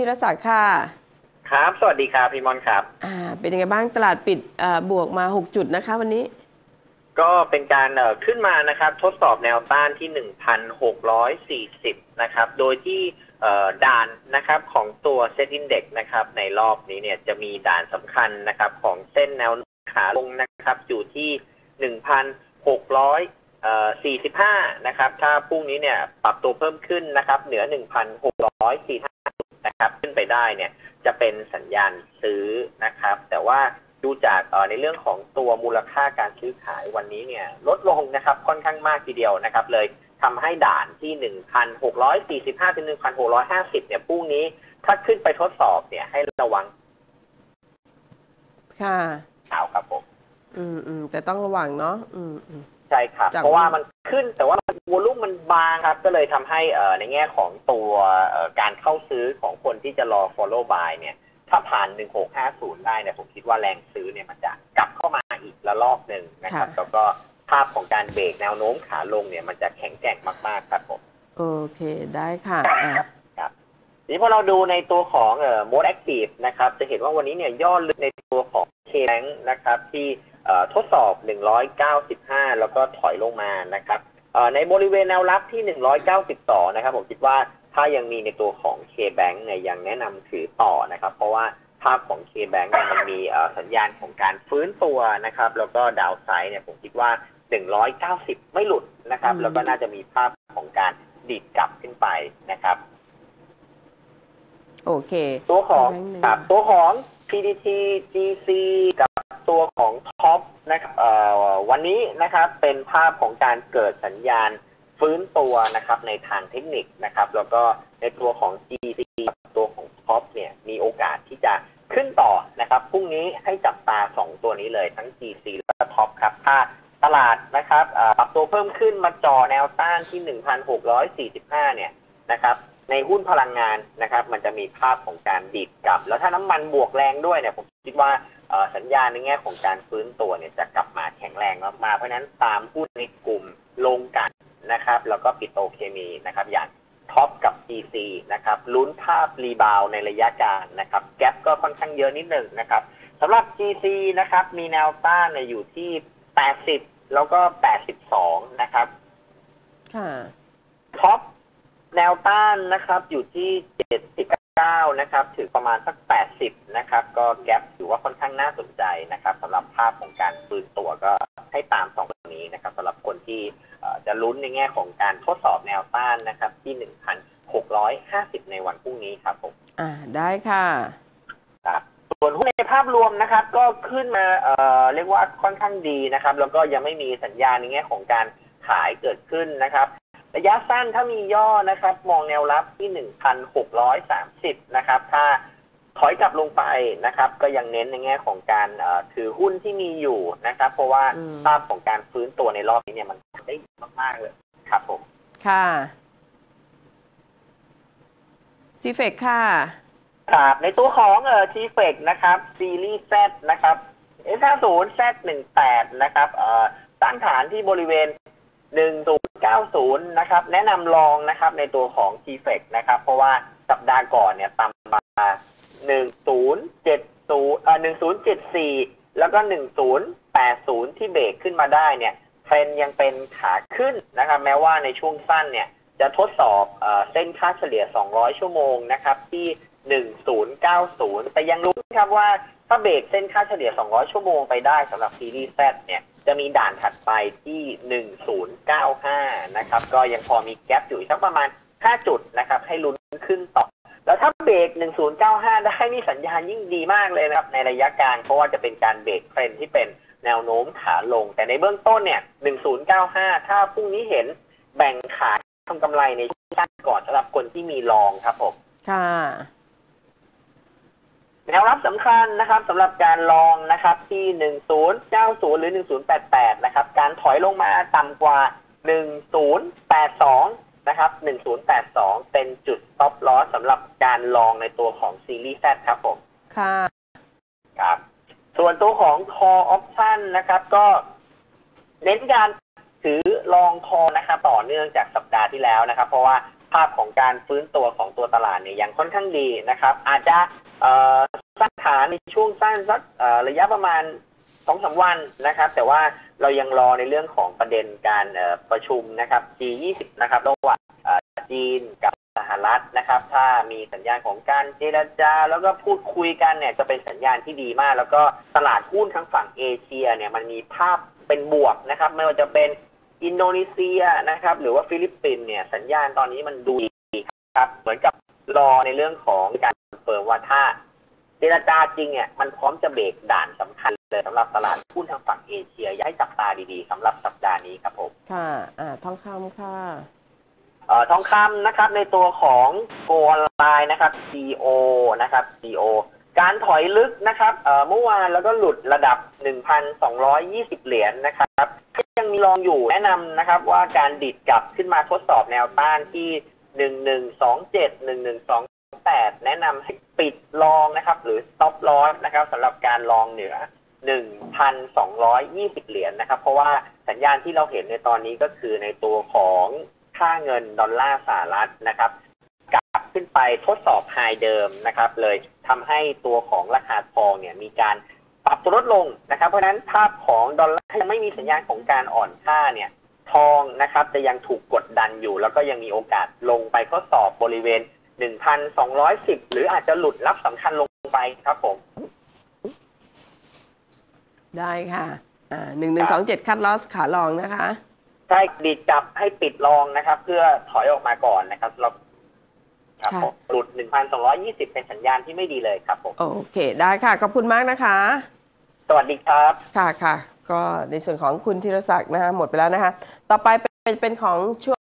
ธีรศักดิ์ค่ะ ครับ สวัสดีครับพี่มอนครับ อ่า เป็นยังไงบ้างตลาดปิดอ่าบวกมา 6 จุดนะคะ วันนี้ ก็เป็นการเอ่อขึ้นมานะครับ ทดสอบแนวต้านที่ 1,640 นะครับ โดยที่เอ่อด่านนะครับของตัวเซ็ตอินเด็กนะครับ ในรอบนี้เนี่ยจะมีด่านสำคัญนะครับ ของเส้นแนวขาลงนะครับ อยู่ที่ 1,600เอ่อ45 นะครับ ถ้าพรุ่งนี้เนี่ย ปรับตัวเพิ่มขึ้นนะครับ เหนือ 1,645 นะครับขึ้นไปได้เนี่ยจะเป็นสัญญาณซื้อนะครับ แต่ว่าดูจากเอ่อในเรื่องของตัวมูลค่าการซื้อขายวันนี้เนี่ยลดลงนะครับค่อนข้างมากทีเดียวนะครับเลยทำให้ด่านที่ 1,645 ถึง 1,650 เนี่ยพรุ่งนี้ถ้าขึ้นไปทดสอบเนี่ยให้ระวัง ค่ะข่าวครับผม อืมอืมแต่ต้องระวังเนาะ อืมอืมใช่ครับ จาก เพราะว่ามันขึ้นแต่ว่ามันวอลุ่มมันบางครับ ก็เลยทำให้เอ่อในแง่ของตัวเอ่อการเข้าซื้อของคนที่จะรอ follow buy เนี่ยถ้าผ่าน 1650 ได้เนี่ยผมคิดว่าแรงซื้อเนี่ยมันจะกลับเข้ามาอีกระลอกหนึ่งนะครับแล้วก็ภาพของการเบรกแนวโน้มขาลงเนี่ยมันจะแข็งแกร่งมากๆครับผม โอเคได้ค่ะอ่าทีนี้พอเราดูในตัวของเอ่อ mode active นะครับ จะเห็นว่าวันนี้เนี่ยย่อลึกในตัวของ k b a n k นะครับ ที่เอ่อ ทดสอบ 195 แล้วก็ถอยลงมานะครับเอ่อในบริเวณแนวรับที่ 192 นะครับ ผมคิดว่าถ้ายังมีในตัวของ K-Bank เนี่ยยังแนะนำถือต่อนะครับ เพราะว่าภาพของ K-Bank เนี่ยมันมีเอ่อสัญญาณของการฟื้นตัวนะครับ แล้วก็ดาวไซด์เนี่ยผมคิดว่า 190 ไม่หลุดนะครับ แล้วก็น่าจะมีภาพของการดีดกลับขึ้นไปนะครับ โอเค ตัวของแบงค์หนึ่งครับตัวของ PDT GC กับ ตัวของท็อปนะครับวันนี้นะครับเป็นภาพของการเกิดสัญญาณฟื้นตัวนะครับในทางเทคนิคนะครับ แล้วก็ในตัวของ g c ตัวของท็อปเนี่ยมีโอกาสที่จะขึ้นต่อนะครับพรุ่งนี้ให้จับตา 2 ตัวนี้เลยทั้ง GC และท็อปครับ ถ้าตลาดนะครับปรับตัวเพิ่มขึ้นมาจ่อแนวต้านที่ 1,645 เนี่ยนะครับในหุ้นพลังงานนะครับ มันจะมีภาพของการดีดกลับ แล้วถ้าน้ำมันบวกแรงด้วยเนี่ยผมคิดว่า สัญญาณในแง่ของการฟื้นตัวเนี่ยจะกลับมาแข็งแรงมากๆเพราะฉะนั้นตามหุ้นในกลุ่มลงกันนะครับ แล้วก็ปิโตรเคมีนะครับ อย่างท็อปกับ GC นะครับลุ้นภาพรีบาวด์ในระยะกลางนะครับ แกปก็ค่อนข้างเยอะนิดหนึ่งนะครับสำหรับ GC นะครับมีแนวต้านเนี่ยอยู่ที่ 80 แล้วก็ 82 นะครับค่ะท็อปแนวต้านนะครับอยู่ที่ 79นะครับถึงประมาณสัก 80 นะครับ ก็แกปถือว่าค่อนข้างน่าสนใจนะครับสำหรับภาพของการฟื้นตัวก็ให้ตามสองตัวนี้นะครับสำหรับคนที่เอ่อจะลุ้นในแง่ของการทดสอบแนวต้านนะครับ ที่ 1,650 ในวันพรุ่งนี้ครับผมอ่าได้ค่ะครับส่วนหุ้นในภาพรวมนะครับ ก็ขึ้นมาเอ่อเรียกว่าค่อนข้างดีนะครับ แล้วก็ยังไม่มีสัญญาณในแง่ของการขายเกิดขึ้นนะครับ ระยะสั้นถ้ามีย่อนะครับ มองแนวรับที่1,630นะครับ ถ้าถอยกลับลงไปนะครับ ก็ยังเน้นในแง่ของการเอ่อถือหุ้นที่มีอยู่นะครับ เพราะว่าอืมภาพของการฟื้นตัวในรอบนี้เนี่ยมันได้ดีมากๆเลยครับผม ค่ะซีเฟกค่ะครับในตัวของเอ่อทีเฟกนะครับ ซีรีส์ Z นะครับ S50 Z18 นะครับเอ่อตั้งฐานที่บริเวณ1090น 90 นะครับ แนะนำลองนะครับในตัวของ t f e c นะครับ เพราะว่าสัปดาห์ก่อนเนี่ยต่ำมา 1070เอ่อ1074 แล้วก็ 1080 ที่เบรกขึ้นมาได้เนี่ยเทรนยังเป็นขาขึ้นนะครับ แม้ว่าในช่วงสั้นเนี่ยจะทดสอบเออเส้นค่าเฉลี่ย 200 ชั่วโมงนะครับที่ 1090 แต่ยังรู้นครับว่าถ้าเบรกเส้นค่าเฉลี่ย 200 ชั่วโมงไปได้สำหรับซีรีส์ Z เนี่ย จะมีด่านถัดไปที่ 1095 นะครับ ก็ยังพอมีแกลบอยู่สักประมาณ 5 จุดนะครับ ให้ลุ้นขึ้นต่อ แล้วถ้าเบรก 1095 ได้นี่สัญญาณยิ่งดีมากเลยนะครับ ในระยะกลางเพราะว่าจะเป็นการเบรกเทรนที่เป็นแนวโน้มขาลง แต่ในเบื้องต้นเนี่ย 1095 ถ้าพรุ่งนี้เห็นแบ่งขายทำกำไรในช่วงก่อนสำหรับคนที่มีลองครับผม ค่ะ แนวรับสำคัญนะครับสำหรับการลองนะครับที่ 1090 หรือ 1088 นะครับ การถอยลงมาต่ำกว่า 1082 นะครับ 1082 เป็นจุด stop loss สำหรับการลองในตัวของซีรีส์ Z ครับผม ค่ะ ครับ ส่วนตัวของ call option นะครับ ก็เน้นการถือลองคอนะครับต่อเนื่องจากสัปดาห์ที่แล้วนะครับ เพราะว่าภาพของการฟื้นตัวของตัวตลาดเนี่ยยังค่อนข้างดีนะครับ อาจจะเอ่อ สร้างฐานในช่วงสั้นสักระยะประมาณสองสามวันนะครับ แต่ว่าเรายังรอในเรื่องของประเด็นการประชุมนะครับ G20 นะครับระหว่างจีนกับสหรัฐนะครับ ถ้ามีสัญญาณของการเจรจา แล้วก็พูดคุยกันเนี่ยจะเป็นสัญญาณที่ดีมาก แล้วก็ตลาดหุ้นทั้งฝั่งเอเชียเนี่ยมันมีภาพเป็นบวกนะครับ ไม่ว่าจะเป็นอินโดนีเซียนะครับ หรือว่าฟิลิปปินส์เนี่ยสัญญาณตอนนี้มันดูดีครับ เหมือนกับรอในเรื่องของการ เฟิร์มว่าถ้าเจรจาจริงเนี่ยมันพร้อมจะเบรกด่านสำคัญเลยสำหรับตลาดหุ้นทางฝั่งเอเชียอยากให้จับตาดีๆสำหรับสัปดาห์นี้ครับผมค่ะอ่าทองคำค่ะเอ่อทองคำนะครับในตัวของโกออนไลน์นะครับ CO นะครับ CO การถอยลึกนะครับเอ่อเมื่อวานแล้วก็หลุดระดับ 1,220 เหรียญนะครับยังมีรองอยู่แนะนำนะครับว่าการดิดกลับขึ้นมาทดสอบแนวต้านที่ 1127 8 แนะนำให้ปิดลองนะครับ หรือ stop loss นะครับสำหรับการลองเหนือ 1,220 เหรียญนะครับ เพราะว่าสัญญาณที่เราเห็นในตอนนี้ก็คือในตัวของค่าเงินดอลลาร์สหรัฐนะครับกลับขึ้นไปทดสอบไฮเดิมนะครับ เลยทำให้ตัวของราคาทองเนี่ยมีการปรับตัวลดลงนะครับ เพราะฉะนั้นภาพของดอลลาร์ยังไม่มีสัญญาณของการอ่อนค่าเนี่ยทองนะครับจะยังถูกกดดันอยู่ แล้วก็ยังมีโอกาสลงไปทดสอบบริเวณ 1,210 หรืออาจจะหลุดรับสำคัญลงไปครับผม ได้ค่ะอ่าหนึ่งหนึ่งสองเจ็ดคัดลอสขาลองนะคะ ใช่ดีดจับให้ปิดลองนะครับ เพื่อถอยออกมาก่อนนะครับเราครับค่ะผมหลุด1,220เป็นสัญญาณที่ไม่ดีเลยครับผม โอเค ได้ค่ะ ขอบคุณมากนะคะ สวัสดีครับ ค่ะค่ะ ก็ในส่วนของคุณธีรศักดิ์นะคะหมดไปแล้วนะคะ ต่อไปเป็นเป็นของช่วง